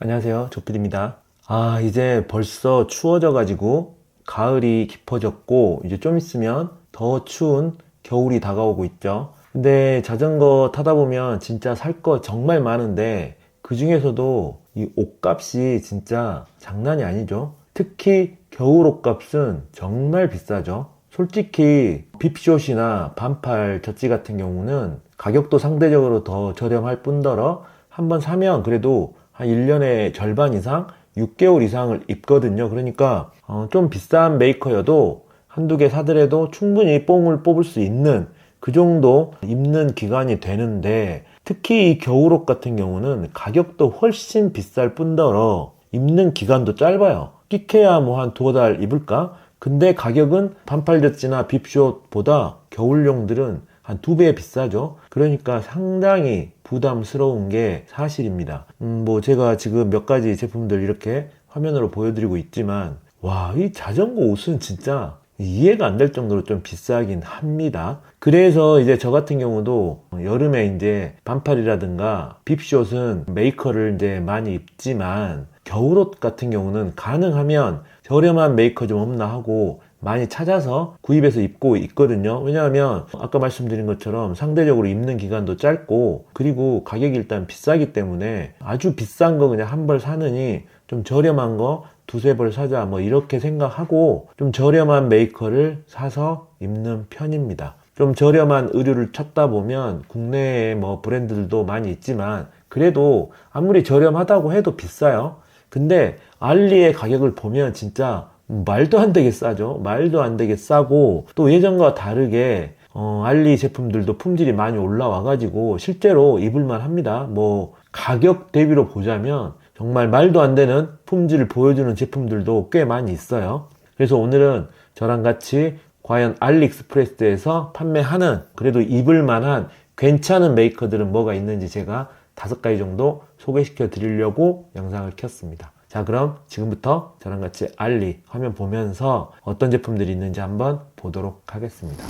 안녕하세요. 조필입니다. 아, 이제 벌써 추워져가지고 가을이 깊어졌고, 이제 좀 있으면 더 추운 겨울이 다가오고 있죠. 근데 자전거 타다 보면 진짜 살 거 정말 많은데, 그 중에서도 이 옷값이 진짜 장난이 아니죠. 특히 겨울 옷값은 정말 비싸죠. 솔직히 빕숏이나 반팔 젖지 같은 경우는 가격도 상대적으로 더 저렴할 뿐더러 한번 사면 그래도 한 1년의 절반 이상 6개월 이상을 입거든요. 그러니까 어, 좀 비싼 메이커여도 한두 개 사더라도 충분히 뽕을 뽑을 수 있는 그 정도 입는 기간이 되는데 특히 이 겨울옷 같은 경우는 가격도 훨씬 비쌀 뿐더러 입는 기간도 짧아요. 끼케야 뭐 한 두어 달 입을까? 근데 가격은 반팔 젖지나 빕숏보다 겨울용들은 한 두 배 비싸죠. 그러니까 상당히 부담스러운 게 사실입니다. 음, 뭐 제가 지금 몇 가지 제품들 이렇게 화면으로 보여드리고 있지만, 와, 이 자전거 옷은 진짜 이해가 안 될 정도로 좀 비싸긴 합니다. 그래서 이제 저 같은 경우도 여름에 이제 반팔이라든가 빕숏은 메이커를 이제 많이 입지만 겨울옷 같은 경우는 가능하면 저렴한 메이커 좀 없나 하고 많이 찾아서 구입해서 입고 있거든요. 왜냐하면 아까 말씀드린 것처럼 상대적으로 입는 기간도 짧고 그리고 가격이 일단 비싸기 때문에 아주 비싼 거 그냥 한 벌 사느니 좀 저렴한 거 두세 벌 사자 뭐 이렇게 생각하고 좀 저렴한 메이커를 사서 입는 편입니다. 좀 저렴한 의류를 찾다 보면 국내에 뭐 브랜드들도 많이 있지만 그래도 아무리 저렴하다고 해도 비싸요. 근데 알리의 가격을 보면 진짜 말도 안 되게 싸죠. 말도 안 되게 싸고 또 예전과 다르게 어, 알리 제품들도 품질이 많이 올라와 가지고 실제로 입을만 합니다. 뭐 가격 대비로 보자면 정말 말도 안 되는 품질을 보여주는 제품들도 꽤 많이 있어요. 그래서 오늘은 저랑 같이 과연 알리익스프레스에서 판매하는 그래도 입을 만한 괜찮은 메이커들은 뭐가 있는지 제가 다섯 가지 정도 소개시켜 드리려고 영상을 켰습니다. 자, 그럼 지금부터 저랑 같이 알리 화면 보면서 어떤 제품들이 있는지 한번 보도록 하겠습니다.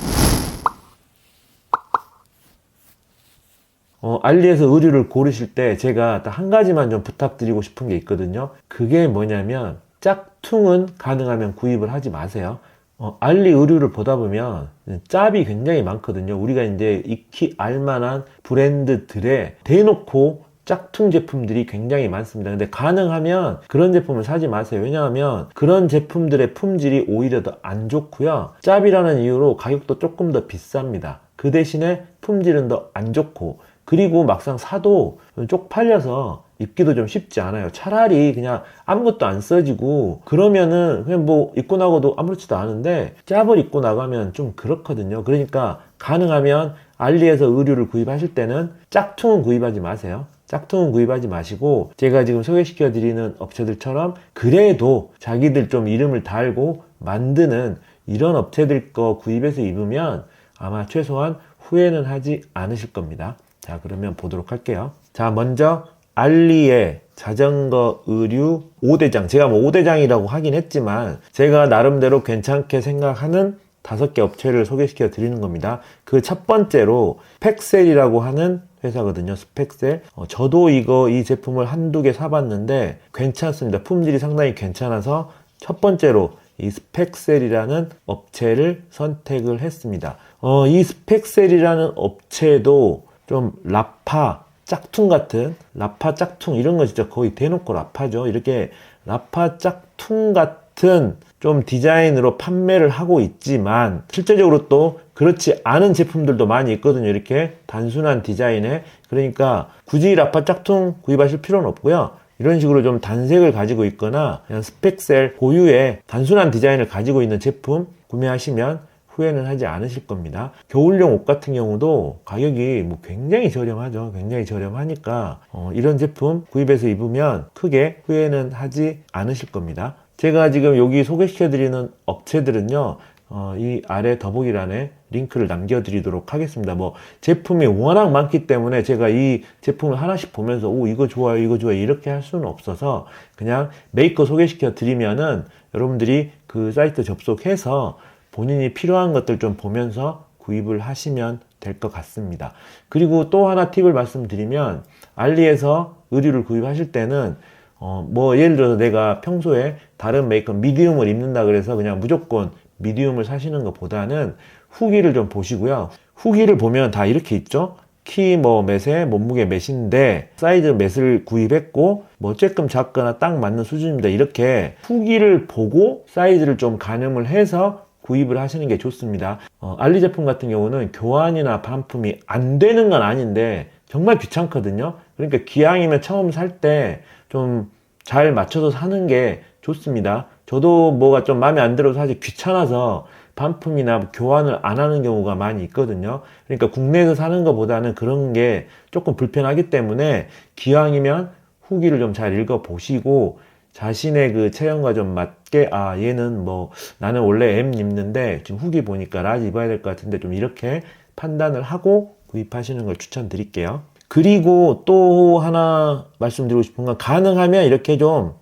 어, 알리에서 의류를 고르실 때 제가 딱 한 가지만 좀 부탁드리고 싶은 게 있거든요. 그게 뭐냐면 짝퉁은 가능하면 구입을 하지 마세요. 어, 알리 의류를 보다 보면 짭이 굉장히 많거든요. 우리가 이제 익히 알만한 브랜드들에 대놓고 짝퉁 제품들이 굉장히 많습니다. 근데 가능하면 그런 제품을 사지 마세요. 왜냐하면 그런 제품들의 품질이 오히려 더 안 좋고요. 짭이라는 이유로 가격도 조금 더 비쌉니다. 그 대신에 품질은 더 안 좋고 그리고 막상 사도 쪽팔려서 입기도 좀 쉽지 않아요. 차라리 그냥 아무것도 안 써지고 그러면은 그냥 뭐 입고 나가도 아무렇지도 않은데 짭을 입고 나가면 좀 그렇거든요. 그러니까 가능하면 알리에서 의류를 구입하실 때는 짝퉁은 구입하지 마세요. 짝퉁은 구입하지 마시고 제가 지금 소개시켜 드리는 업체들처럼 그래도 자기들 좀 이름을 달고 만드는 이런 업체들 거 구입해서 입으면 아마 최소한 후회는 하지 않으실 겁니다. 자, 그러면 보도록 할게요. 자, 먼저 알리의 자전거 의류 5대장. 제가 뭐 5대장이라고 하긴 했지만 제가 나름대로 괜찮게 생각하는 다섯 개 업체를 소개시켜 드리는 겁니다. 그 첫 번째로 팩셀이라고 하는 회사거든요. 스펙셀. 어, 저도 이거 이 제품을 한두 개 사봤는데 괜찮습니다. 품질이 상당히 괜찮아서 첫 번째로 이 스펙셀이라는 업체를 선택을 했습니다. 어, 이 스펙셀이라는 업체도 좀 라파 짝퉁 같은 라파 짝퉁 이런 거 진짜 거의 대놓고 라파죠. 이렇게 라파 짝퉁 같은 좀 디자인으로 판매를 하고 있지만 실제적으로 또 그렇지 않은 제품들도 많이 있거든요. 이렇게 단순한 디자인에 그러니까 굳이 라파 짝퉁 구입하실 필요는 없고요. 이런 식으로 좀 단색을 가지고 있거나 그냥 스펙셀 고유의 단순한 디자인을 가지고 있는 제품 구매하시면 후회는 하지 않으실 겁니다. 겨울용 옷 같은 경우도 가격이 뭐 굉장히 저렴하죠. 굉장히 저렴하니까 어, 이런 제품 구입해서 입으면 크게 후회는 하지 않으실 겁니다. 제가 지금 여기 소개시켜드리는 업체들은요, 어, 이 아래 더보기란에 링크를 남겨드리도록 하겠습니다. 뭐, 제품이 워낙 많기 때문에 제가 이 제품을 하나씩 보면서, 오, 이거 좋아요, 이거 좋아요, 이렇게 할 수는 없어서, 그냥 메이커 소개시켜 드리면은 여러분들이 그 사이트 접속해서 본인이 필요한 것들 좀 보면서 구입을 하시면 될 것 같습니다. 그리고 또 하나 팁을 말씀드리면, 알리에서 의류를 구입하실 때는 어, 뭐 예를 들어서 내가 평소에 다른 메이커 미디움을 입는다 그래서 그냥 무조건 미디움을 사시는 것보다는 후기를 좀 보시고요. 후기를 보면 다 이렇게 있죠. 키 뭐 몇에 몸무게 몇인데 사이즈 몇을 구입했고 뭐 조금 작거나 딱 맞는 수준입니다. 이렇게 후기를 보고 사이즈를 좀 가늠을 해서 구입을 하시는 게 좋습니다. 어, 알리 제품 같은 경우는 교환이나 반품이 안 되는 건 아닌데 정말 귀찮거든요. 그러니까 기왕이면 처음 살 때 좀 잘 맞춰서 사는 게 좋습니다. 저도 뭐가 좀 마음에 안 들어서 사실 귀찮아서 반품이나 교환을 안 하는 경우가 많이 있거든요. 그러니까 국내에서 사는 것보다는 그런 게 조금 불편하기 때문에 기왕이면 후기를 좀 잘 읽어 보시고 자신의 그 체형과 좀 맞게 아 얘는 뭐 나는 원래 M 입는데 지금 후기 보니까 라지 입어야 될 것 같은데 좀 이렇게 판단을 하고 구입하시는 걸 추천드릴게요. 그리고 또 하나 말씀드리고 싶은 건 가능하면 이렇게 좀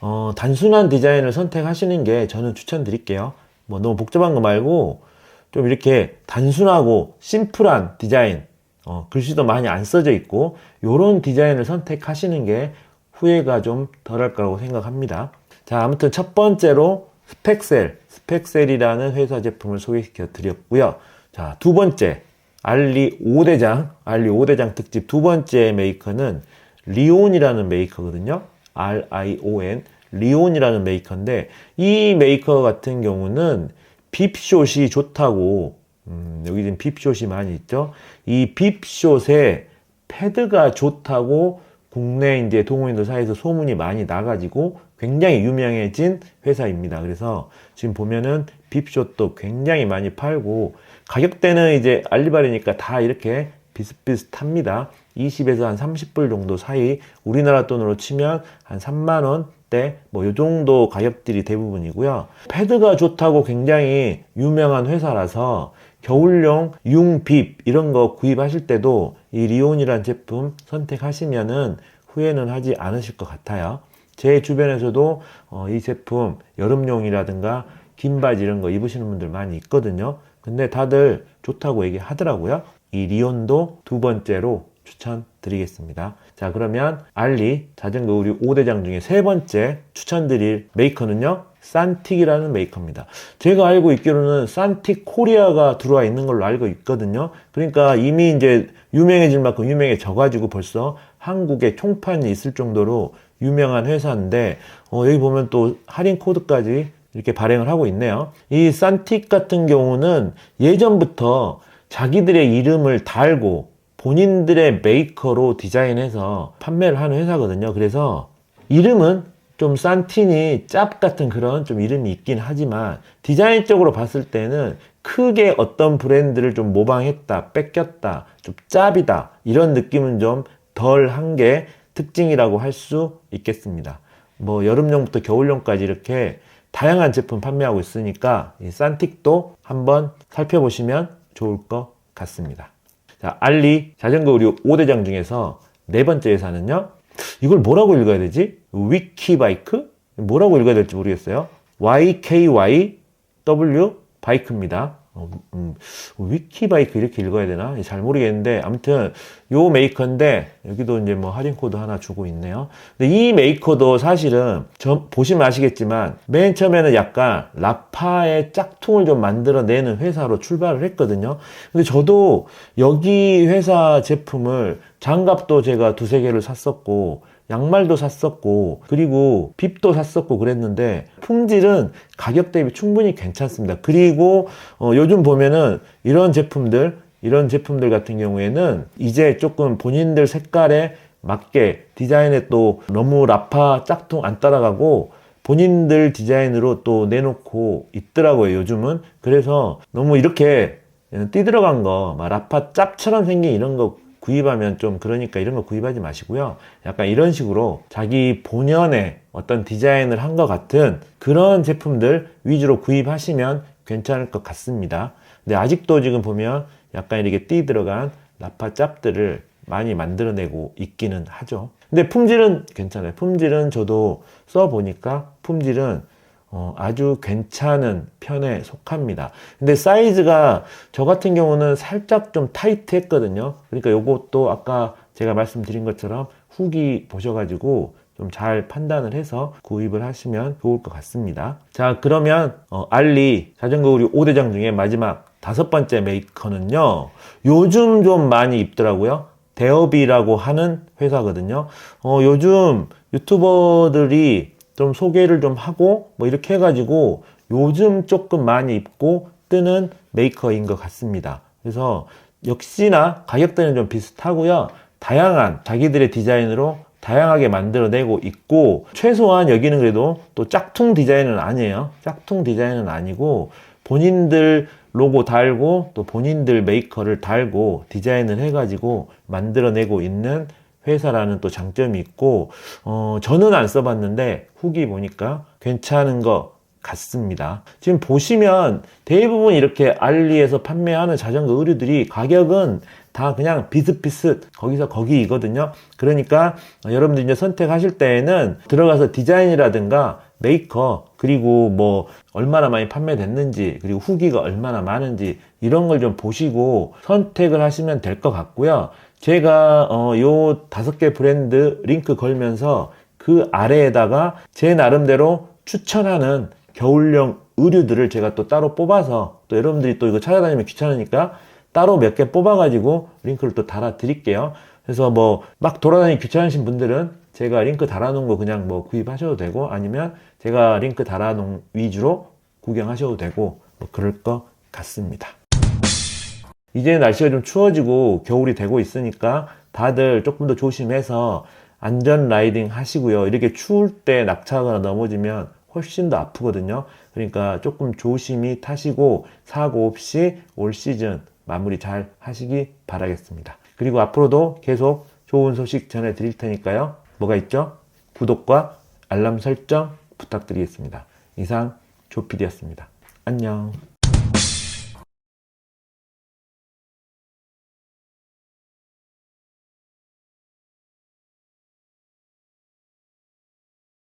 어, 단순한 디자인을 선택하시는 게 저는 추천드릴게요. 뭐 너무 복잡한 거 말고 좀 이렇게 단순하고 심플한 디자인, 어, 글씨도 많이 안 써져 있고 요런 디자인을 선택하시는 게 후회가 좀 덜할 거라고 생각합니다. 자, 아무튼 첫 번째로 스펙셀, 스펙셀이라는 회사 제품을 소개시켜 드렸고요. 자, 두 번째, 알리 5대장, 알리 5대장 특집 두 번째 메이커는 리온이라는 메이커거든요. R-I-O-N, 리온이라는 메이커인데, 이 메이커 같은 경우는 빕숏이 좋다고, 음, 여기 지금 빕숏이 많이 있죠. 이 빕숏에 패드가 좋다고 국내 이제 동호인들 사이에서 소문이 많이 나가지고 굉장히 유명해진 회사입니다. 그래서 지금 보면은 빕숏도 굉장히 많이 팔고 가격대는 이제 알리바리니까 다 이렇게 비슷비슷합니다. 20에서 한 30불 정도 사이 우리나라 돈으로 치면 한 3만 원 대 뭐 요 정도 가격들이 대부분이고요. 패드가 좋다고 굉장히 유명한 회사라서 겨울용 융빕 이런 거 구입하실 때도 이 리온이란 제품 선택하시면은 후회는 하지 않으실 것 같아요. 제 주변에서도 어, 이 제품 여름용이라든가 긴 바지 이런 거 입으시는 분들 많이 있거든요. 근데 다들 좋다고 얘기하더라고요. 이 리온도 두 번째로 추천드리겠습니다. 자, 그러면 알리 자전거 의류 5대장 중에 세 번째 추천드릴 메이커는요. 산틱이라는 메이커입니다. 제가 알고 있기로는 산틱 코리아가 들어와 있는 걸로 알고 있거든요. 그러니까 이미 이제 유명해질 만큼 유명해져가지고 벌써 한국에 총판이 있을 정도로 유명한 회사인데 어, 여기 보면 또 할인 코드까지 이렇게 발행을 하고 있네요. 이 산틱 같은 경우는 예전부터 자기들의 이름을 달고 본인들의 메이커로 디자인해서 판매를 하는 회사거든요. 그래서 이름은 좀 산틴이 짭 같은 그런 좀 이름이 있긴 하지만 디자인적으로 봤을 때는 크게 어떤 브랜드를 좀 모방했다, 뺏겼다, 좀 짭이다 이런 느낌은 좀 덜한 게 특징이라고 할 수 있겠습니다. 뭐 여름용부터 겨울용까지 이렇게 다양한 제품 판매하고 있으니까 이 산틱도 한번 살펴보시면 좋을 것 같습니다. 자, 알리 자전거 의류 5대장 중에서 네 번째 회사는요. 이걸 뭐라고 읽어야 되지? 위키바이크? 뭐라고 읽어야 될지 모르겠어요. YKYW 바이크입니다. 어, 음, 위키바이크 이렇게 읽어야 되나? 잘 모르겠는데 아무튼 요 메이커인데 여기도 이제 뭐 할인 코드 하나 주고 있네요. 근데 이 메이커도 사실은 저 보시면 아시겠지만 맨 처음에는 약간 라파의 짝퉁을 좀 만들어내는 회사로 출발을 했거든요. 근데 저도 여기 회사 제품을 장갑도 제가 두세 개를 샀었고 양말도 샀었고 그리고 빕도 샀었고 그랬는데 품질은 가격 대비 충분히 괜찮습니다. 그리고 어, 요즘 보면은 이런 제품들 이런 제품들 같은 경우에는 이제 조금 본인들 색깔에 맞게 디자인에 또 너무 라파 짝퉁 안 따라가고 본인들 디자인으로 또 내놓고 있더라고요 요즘은 그래서 너무 이렇게 띠 들어간 거, 막 라파 짭처럼 생긴 이런 거 구입하면 좀 그러니까 이런 거 구입하지 마시고요. 약간 이런 식으로 자기 본연의 어떤 디자인을 한 것 같은 그런 제품들 위주로 구입하시면 괜찮을 것 같습니다. 근데 아직도 지금 보면 약간 이렇게 띠 들어간 라파 짭들을 많이 만들어내고 있기는 하죠. 근데 품질은 괜찮아요. 품질은 저도 써보니까 품질은 어, 아주 괜찮은 편에 속합니다. 근데 사이즈가 저 같은 경우는 살짝 좀 타이트 했거든요. 그러니까 요것도 아까 제가 말씀드린 것처럼 후기 보셔가지고 좀 잘 판단을 해서 구입을 하시면 좋을 것 같습니다. 자, 그러면 어, 알리 자전거 의류 5대장 중에 마지막 다섯 번째 메이커는요. 요즘 좀 많이 입더라고요. 대업이라고 하는 회사거든요. 어, 요즘 유튜버들이 좀 소개를 좀 하고 뭐 이렇게 해가지고 요즘 조금 많이 입고 뜨는 메이커인 것 같습니다. 그래서 역시나 가격대는 좀 비슷하고요. 다양한 자기들의 디자인으로 다양하게 만들어내고 있고 최소한 여기는 그래도 또 짝퉁 디자인은 아니에요. 짝퉁 디자인은 아니고 본인들 로고 달고 또 본인들 메이커를 달고 디자인을 해가지고 만들어내고 있는 회사라는 또 장점이 있고 어, 저는 안 써봤는데 후기 보니까 괜찮은 것 같습니다. 지금 보시면 대부분 이렇게 알리에서 판매하는 자전거 의류들이 가격은 다 그냥 비슷비슷 거기서 거기이거든요. 그러니까 여러분들 이제 선택하실 때에는 들어가서 디자인이라든가 메이커 그리고 뭐 얼마나 많이 판매됐는지 그리고 후기가 얼마나 많은지 이런 걸 좀 보시고 선택을 하시면 될 것 같고요. 제가 어, 요 다섯 개 브랜드 링크 걸면서 그 아래에다가 제 나름대로 추천하는 겨울용 의류들을 제가 또 따로 뽑아서 또 여러분들이 또 이거 찾아다니면 귀찮으니까 따로 몇 개 뽑아가지고 링크를 또 달아 드릴게요. 그래서 뭐 막 돌아다니기 귀찮으신 분들은 제가 링크 달아놓은 거 그냥 뭐 구입하셔도 되고 아니면 제가 링크 달아놓은 위주로 구경하셔도 되고 뭐 그럴 것 같습니다. 이제 날씨가 좀 추워지고 겨울이 되고 있으니까 다들 조금 더 조심해서 안전 라이딩 하시고요. 이렇게 추울 때 낙차하거나 넘어지면 훨씬 더 아프거든요. 그러니까 조금 조심히 타시고 사고 없이 올 시즌 마무리 잘 하시기 바라겠습니다. 그리고 앞으로도 계속 좋은 소식 전해 드릴 테니까요. 뭐가 있죠? 구독과 알람 설정 부탁드리겠습니다. 이상 조피디였습니다. 안녕.